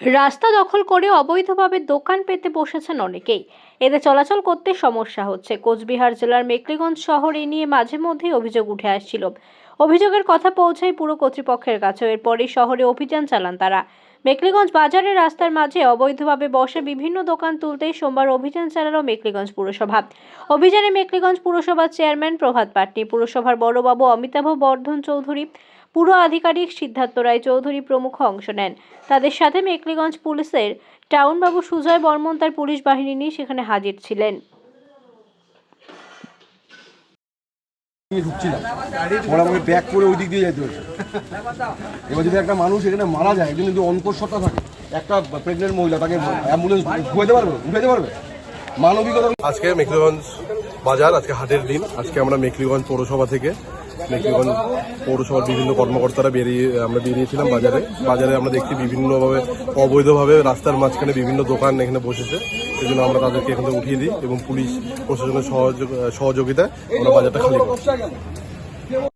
রাস্তা দখল করে অবৈধভাবে দোকান পেতে বসেছেন অনেকেই। এতে চলাচল করতে সমস্যা হচ্ছে। কোচবিহার জেলার মেকলিগঞ্জ শহর এ নিয়ে মাঝে মধ্যেই অভিযোগ উঠে আসছিল। অভিযোগের কথা পৌঁছায় পুরো কর্তৃপক্ষের কাছে এরপরই শহরে অভিযান চালান তারা। মেকলিগঞ্জ বাজারের রাস্তার মাঝে অবৈধভাবে বসে বিভিন্ন দোকান তুলতেই সোমবার অভিযান চালালো মেকলিগঞ্জ পুরসভা। অভিযানে মেকলিগঞ্জ পুরসভার চেয়ারম্যান প্রভাত পাটনি পুরসভার বড়বাবু অমিতাভ বর্ধন চৌধুরী, পুর আধিকারিক সিদ্ধার্থ রায় চৌধুরী প্রমুখ অংশ নেন। তাদের সাথে মেকলিগঞ্জ পুলিশের টাউনবাবু সুজয় বর্মন তার পুলিশ বাহিনী নিয়ে সেখানে হাজির ছিলেন। ব্যাক করে ওই দিক দিয়ে যেতে এবার যদি একটা মানুষ এখানে মারা যায় থাকে, একটা প্রেগনেন্ট মহিলা তাকে অ্যাম্বুলেন্স ঘুরাতে পারবে? ঘুরাতে পারবে? মানবিকতা আজকে মেকলিগঞ্জ বাজার, আজকে হাটের দিন। আজকে আমরা মেকলিগঞ্জ পৌরসভা থেকে মেকলিগঞ্জ পৌরসভার বিভিন্ন কর্মকর্তারা বেরিয়ে, আমরা বেরিয়েছিলাম বাজারে। বাজারে আমরা দেখছি বিভিন্নভাবে, অবৈধভাবে রাস্তার মাঝখানে বিভিন্ন দোকান এখানে বসেছে। এই জন্য আমরা তাদেরকে এখান উঠিয়ে দিই এবং পুলিশ প্রশাসনের সহযোগ- সহযোগিতায় আমরা বাজারটা খালি করি